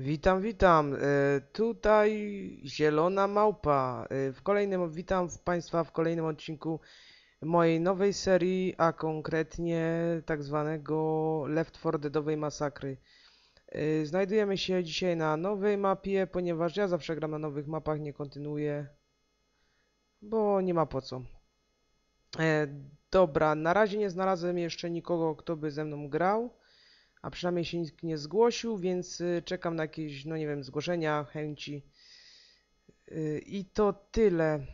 Witam, witam. E, Tutaj Zielona Małpa. E, W kolejnym, witam w Państwa w kolejnym odcinku mojej nowej serii, a konkretnie tak zwanego Left 4 Deadowej Masakry. E, Znajdujemy się dzisiaj na nowej mapie, ponieważ ja zawsze gram na nowych mapach, nie kontynuuję, bo nie ma po co. E, Dobra, na razie nie znalazłem jeszcze nikogo, kto by ze mną grał. A przynajmniej się nikt nie zgłosił, więc y, czekam na jakieś, no nie wiem, zgłoszenia, chęci. Y, I to tyle.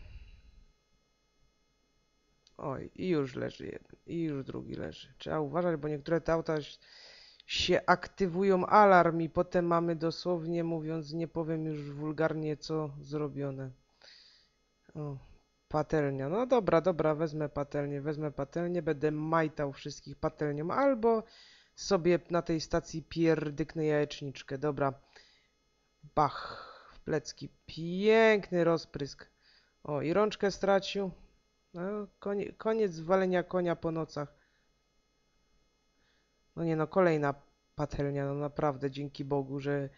Oj, i już leży jeden, i już drugi leży. Trzeba uważać, bo niektóre te auta się aktywują alarm i potem mamy dosłownie mówiąc, nie powiem już wulgarnie co zrobione. O, patelnia. No dobra, dobra, wezmę patelnię, wezmę patelnię, będę majtał wszystkich patelnią albo sobie na tej stacji pierdyknę jajeczniczkę. Dobra. Bach. W plecki. Piękny rozprysk. O, i rączkę stracił. No, konie, koniec walenia konia po nocach. No nie no, kolejna patelnia. No naprawdę, dzięki Bogu, że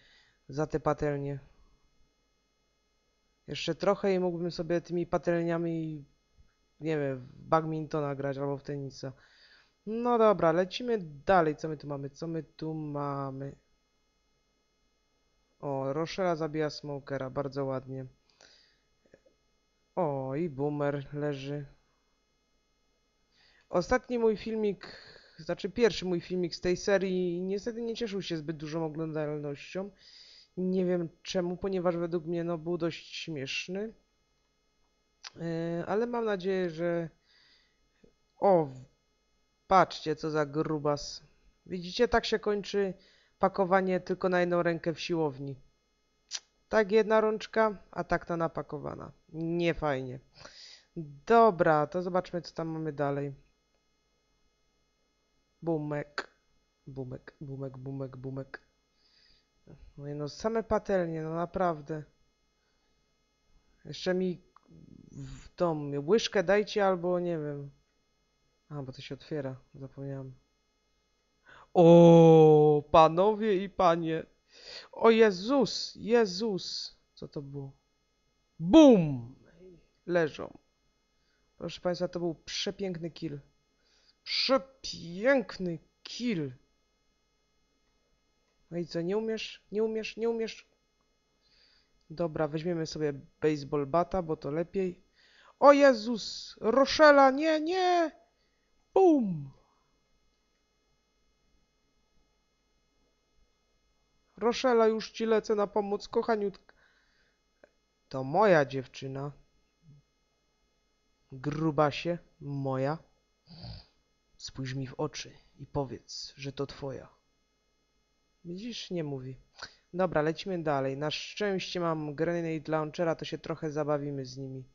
za te patelnie. Jeszcze trochę i mógłbym sobie tymi patelniami, nie wiem, w badmintona grać albo w tenisa. No dobra, lecimy dalej. Co my tu mamy? Co my tu mamy? O, Rochella zabija Smokera, bardzo ładnie. O, i Boomer leży. Ostatni mój filmik, znaczy pierwszy mój filmik z tej serii, niestety nie cieszył się zbyt dużą oglądalnością. Nie wiem czemu, ponieważ według mnie no, był dość śmieszny. Yy, ale mam nadzieję, że... O, Patrzcie, co za grubas. Widzicie, tak się kończy pakowanie tylko na jedną rękę w siłowni. Tak jedna rączka, a tak ta napakowana. Nie fajnie. Dobra, to zobaczmy, co tam mamy dalej. Bumek. Bumek, bumek, bumek, bumek. No no, same patelnie, no naprawdę. Jeszcze mi w tą łyżkę dajcie albo nie wiem. A, bo to się otwiera, zapomniałem. O, panowie i panie. O Jezus, Jezus. Co to było? Bum! Leżą. Proszę Państwa, to był przepiękny kill. Przepiękny kill. No i co, nie umiesz? Nie umiesz? Nie umiesz? Dobra, weźmiemy sobie baseball bata, bo to lepiej. O Jezus! Roszela, nie, nie! Bum! Roszela, już ci lecę na pomoc, kochaniutka. To moja dziewczyna. Grubasie, moja. Spójrz mi w oczy i powiedz, że to twoja. Widzisz, nie mówi. Dobra, lecimy dalej. Na szczęście mam grenade launchera, to się trochę zabawimy z nimi.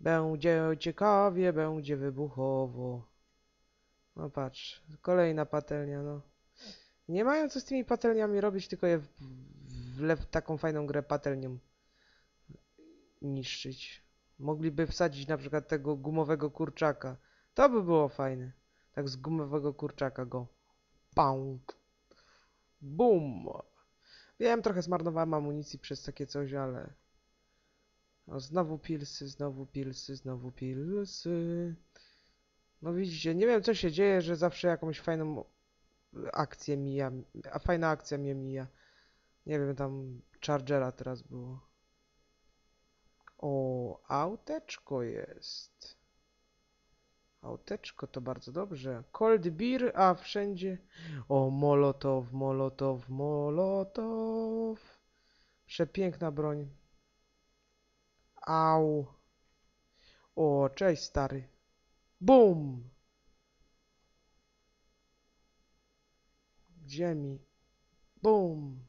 Będzie ciekawie, będzie wybuchowo. No patrz, kolejna patelnia, no. Nie mają co z tymi patelniami robić, tylko je w, w, w taką fajną grę patelnią niszczyć. Mogliby wsadzić na przykład tego gumowego kurczaka. To by było fajne. Tak z gumowego kurczaka go. Pąk. Bum. Wiem, trochę zmarnowałem amunicji przez takie coś, ale... No, znowu pilsy, znowu pilsy, znowu pilsy. No widzicie, nie wiem co się dzieje, że zawsze jakąś fajną akcję mija, a fajna akcja mnie mija. Nie wiem, tam Chargera teraz było. O, auteczko jest. Auteczko to bardzo dobrze. Cold beer, a wszędzie... O, molotow, molotow, molotow. Przepiękna broń. Au. O, cześć stary. Bum! Ziemi. Bum!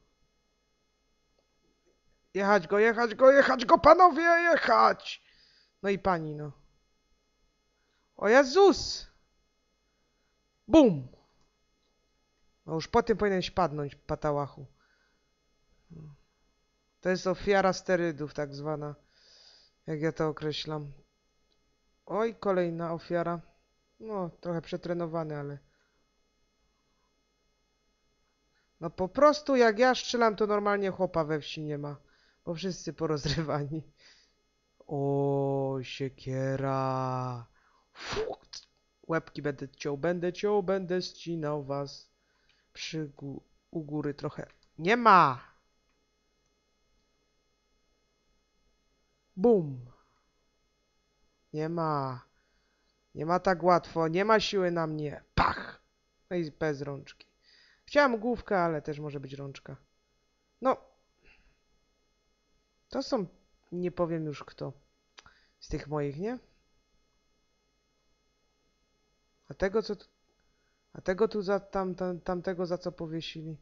Jechać go, jechać go, jechać go, panowie, jechać! No i pani, no. O Jezus! Bum! No już po tym powinieneś padnąć, patałachu. To jest ofiara sterydów, tak zwana. Jak ja to określam. Oj, kolejna ofiara. No, trochę przetrenowany, ale... No po prostu jak ja strzelam, to normalnie chłopa we wsi nie ma. Bo wszyscy porozrywani. O, siekiera. Fu, Łebki będę ciął, będę ciął, będę ścinał was. Przy u góry trochę. Nie ma! Bum! Nie ma. Nie ma tak łatwo, nie ma siły na mnie. Pach! No i bez rączki. Chciałem główkę, ale też może być rączka. No. To są, nie powiem już kto. Z tych moich, nie? A tego co tu, a tego tu za tam, tam, tamtego za co powiesili?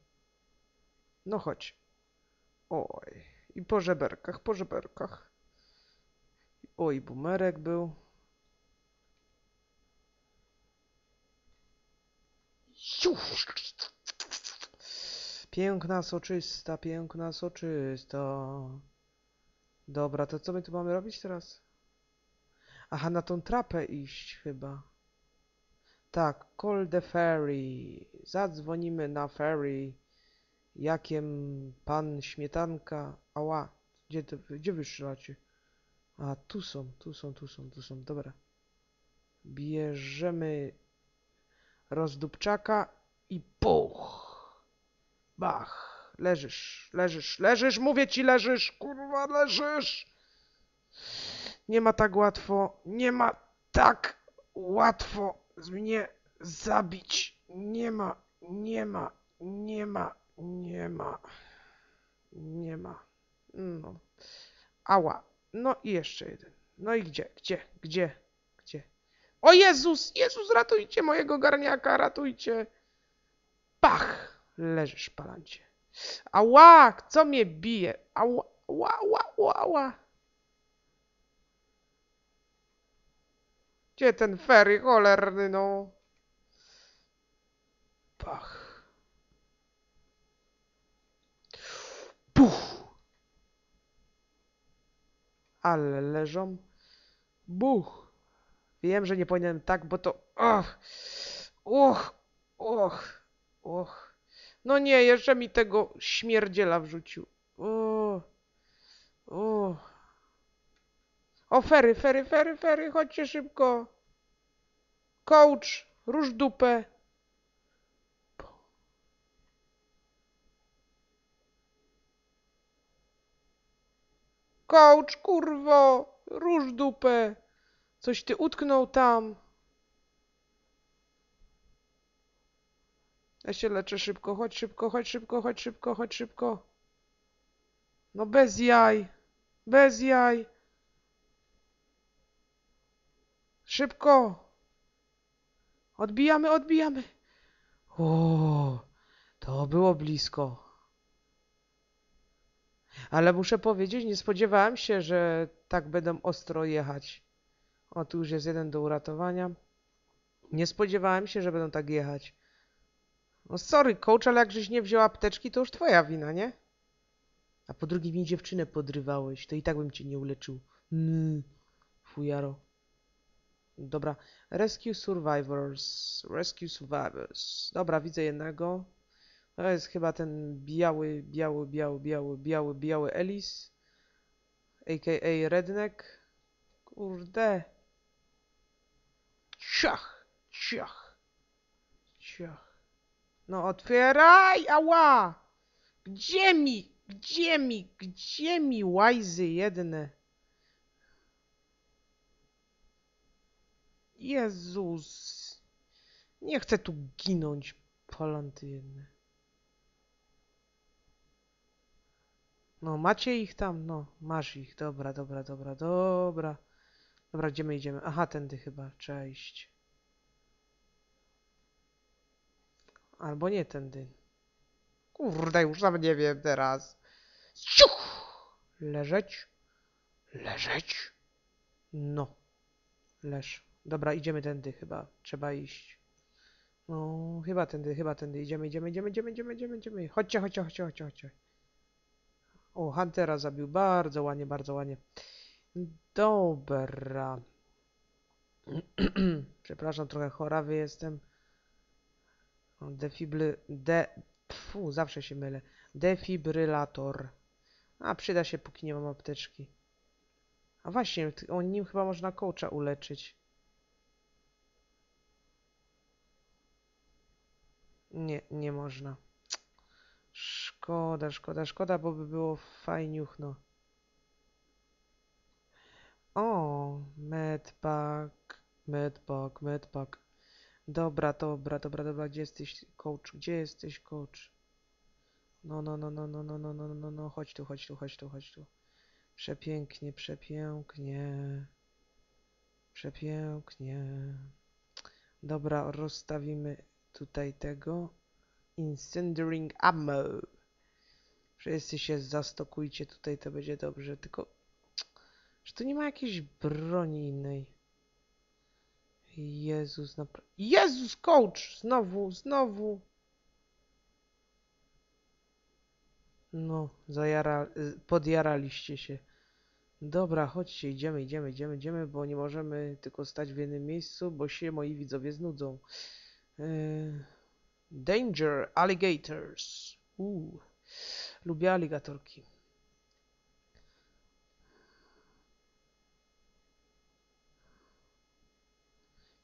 No chodź. Oj. I po żeberkach, po żeberkach. Oj, bumerek był. Piękna, soczysta, piękna, soczysta. Dobra, to co my tu mamy robić teraz? Aha, na tą trapę iść chyba. Tak, call the ferry. Zadzwonimy na ferry. Jakiem pan śmietanka. Ała, gdzie, gdzie wy strzelacie? A, tu są, tu są, tu są, tu są, dobra. Bierzemy rozdupczaka i puch. Bach. Leżysz, leżysz, leżysz, mówię ci, leżysz, kurwa, leżysz. Nie ma tak łatwo, nie ma tak łatwo z mnie zabić. Nie ma, nie ma, nie ma, nie ma, nie ma. No. Ała. No i jeszcze jeden. No i gdzie, gdzie, gdzie, gdzie? O Jezus, Jezus, ratujcie mojego garniaka, ratujcie. Pach! Leżysz, palancie. Ała, co mnie bije? Ała, ała, ała, ała. Gdzie ten ferry cholerny, no? Pach. Puch. Ale leżą. Buch. Wiem, że nie powinienem tak, bo to... Och. Och. Och. Och. No nie, jeszcze mi tego śmierdziela wrzucił. O. O. O, fery, fery, fery, fery, chodźcie szybko. Coach, rusz dupę. Coach, kurwo, rusz dupę. Coś ty utknął tam. Ja się leczę szybko, chodź szybko, chodź szybko, chodź szybko, chodź szybko. No bez jaj, bez jaj. Szybko. Odbijamy, odbijamy. O, to było blisko. Ale muszę powiedzieć, nie spodziewałem się, że tak będą ostro jechać. O, tu już jest jeden do uratowania. Nie spodziewałem się, że będą tak jechać. No sorry, coach, ale jak żeś nie wziął apteczki, to już twoja wina, nie? A po drugie mi dziewczynę podrywałeś, to i tak bym cię nie uleczył. Mm, fujaro. Dobra, Rescue Survivors. Rescue Survivors. Dobra, widzę jednego. To jest chyba ten biały, biały, biały, biały, biały, biały Ellis. A.k.a. Redneck. Kurde. Ciach, ciach, ciach. No otwieraj, ała! Gdzie mi, gdzie mi, gdzie mi łajzy jedne? Jezus. Nie chcę tu ginąć, palanty jedne. No, macie ich tam? No, masz ich. Dobra, dobra, dobra, dobra. Dobra, gdzie my idziemy? Aha, tędy chyba iść. Albo nie tędy. Kurde, już nawet nie wiem teraz. Ciuch! Leżeć. Leżeć. No. Leż. Dobra, idziemy tędy chyba. Trzeba iść. No, chyba tędy, chyba tędy. Idziemy, idziemy, idziemy, idziemy, idziemy, idziemy, idziemy. Chodźcie, chodźcie, chodźcie, chodźcie, chodźcie. O, Huntera zabił. Bardzo ładnie, bardzo ładnie. Dobra. Przepraszam, trochę chorawy jestem. Defibry, de, Fu, zawsze się mylę. Defibrylator. A, przyda się, póki nie mam apteczki. A właśnie, o nim chyba można coacha uleczyć. Nie, nie można. Szkoda, szkoda, szkoda, bo by było fajniuchno. O, medpack, medpack, medpack. Dobra, dobra, dobra, dobra, gdzie jesteś, coach? Gdzie jesteś, coach? No, no, no, no, no, no, no, no, no, no, chodź tu, chodź tu, chodź tu, chodź tu. Przepięknie, przepięknie. Przepięknie. Dobra, rozstawimy tutaj tego. Incendiaring ammo. Wszyscy się zastokujcie tutaj, to będzie dobrze. Tylko, że tu nie ma jakiejś broni innej. Jezus, napra- Jezus, coach! Znowu, znowu! No, zajara, podjaraliście się. Dobra, chodźcie, idziemy, idziemy, idziemy, idziemy, bo nie możemy tylko stać w jednym miejscu, bo się moi widzowie znudzą. Yy, danger, alligators. Lubię aligatorki.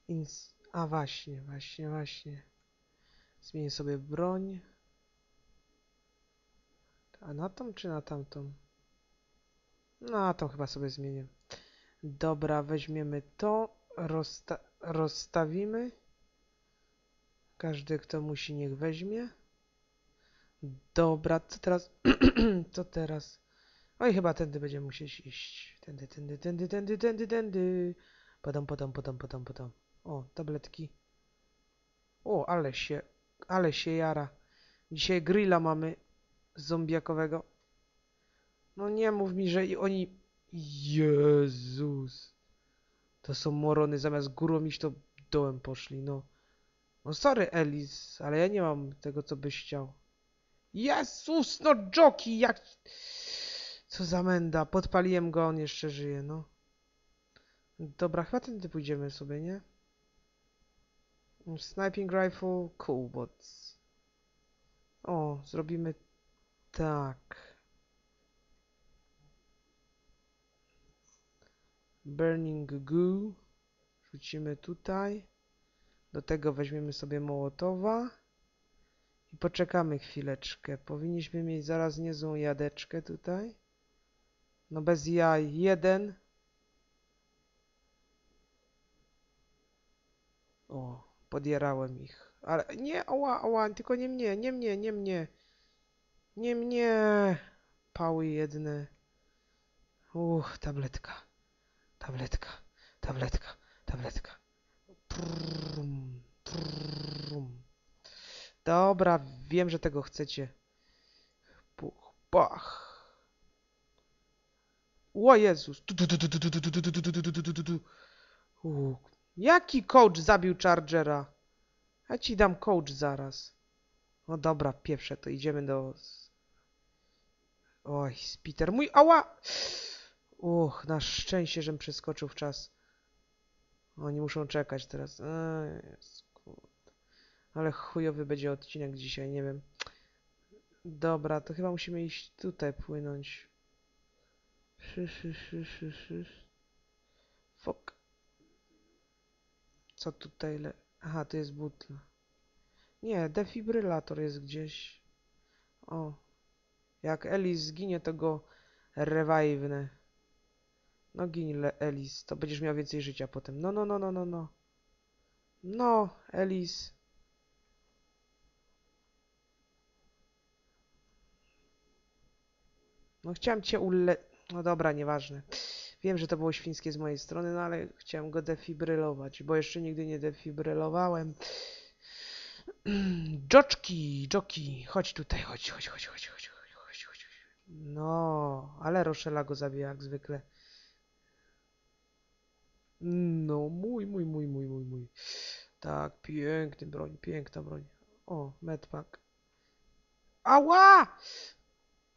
Ins A właśnie, właśnie, właśnie. Zmienię sobie broń. A na tą czy na tamtą? No, tą chyba sobie zmienię. Dobra, weźmiemy to, rozsta rozstawimy. Każdy, kto musi, niech weźmie. Dobra, co teraz? co teraz? Oj, chyba tędy będziemy musieć iść. Tędy, tędy, tędy, tędy, tędy, tędy. Podam, podam, podam, podam, podam. O, tabletki. O, ale się, ale się jara. Dzisiaj grilla mamy zombiakowego. No nie mów mi, że i oni... Jezus. To są morony, zamiast górą iść, to dołem poszli, no. No sorry, Elis, ale ja nie mam tego, co byś chciał. Jezus, no Joki, jak... Co za menda, podpaliłem go, on jeszcze żyje, no. Dobra, chyba tędy pójdziemy sobie, nie? Sniping rifle, cool, but... O, zrobimy tak. Burning goo. Rzucimy tutaj. Do tego weźmiemy sobie mołotowa. Poczekamy chwileczkę. Powinniśmy mieć zaraz niezłą jadeczkę tutaj. No bez jaj. Jeden. O, podjarałem ich. Ale nie, oła, oła, tylko nie mnie, nie mnie, nie mnie. Nie mnie. Pały jedne. Uch, tabletka. Tabletka, tabletka, tabletka. Prum. Dobra, wiem, że tego chcecie. Puch, pach. O Jezus. Jaki coach zabił Chargera? Ja ci dam coach zaraz. No dobra, pierwsze, to idziemy do... Oj, Peter, mój ała! Uch, na szczęście, żem przeskoczył w czas. Oni muszą czekać teraz. Eee. Ale chujowy będzie odcinek dzisiaj, nie wiem. Dobra, to chyba musimy iść tutaj płynąć. Fok. Co tutaj le... Aha, to jest butla. Nie, defibrylator jest gdzieś. O. Jak Elis zginie, to go revive'nę. No gin, Elis, to będziesz miał więcej życia potem. No, no, no, no, no, no. No, Elis. No chciałem cię ule... No dobra, nieważne. Wiem, że to było świńskie z mojej strony, no ale chciałem go defibrylować, bo jeszcze nigdy nie defibrylowałem. Dżoczki, Dżoki, chodź tutaj, chodź, chodź, chodź, chodź, chodź, chodź, chodź. No, ale Roszela go zabiła jak zwykle. No, mój, mój, mój, mój, mój, mój. Tak, piękny broń, piękna broń. O, medpak. Ała!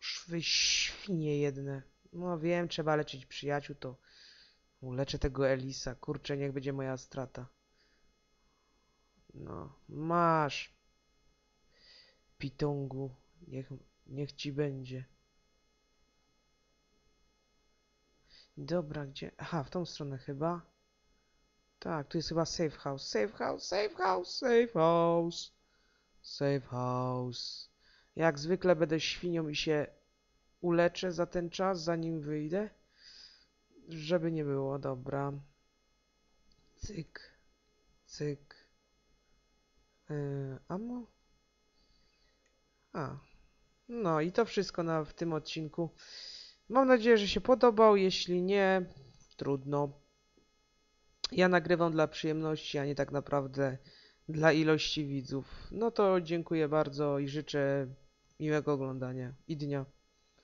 Szwy świnie jedne. No wiem, trzeba leczyć przyjaciół, to uleczę tego Elisa. Kurczę, niech będzie moja strata. No, masz. Pitongu. Niech, niech ci będzie. Dobra, gdzie? Aha, w tą stronę chyba. Tak, tu jest chyba safe house. Safe house, safe house, safe house. Safe house. Jak zwykle będę świnią i się uleczę za ten czas, zanim wyjdę. Żeby nie było, dobra. Cyk, cyk. Yy, amo? A. No i to wszystko na, w tym odcinku. Mam nadzieję, że się podobał. Jeśli nie, trudno. Ja nagrywam dla przyjemności, a nie tak naprawdę dla ilości widzów. No to dziękuję bardzo i życzę miłego oglądania i dnia.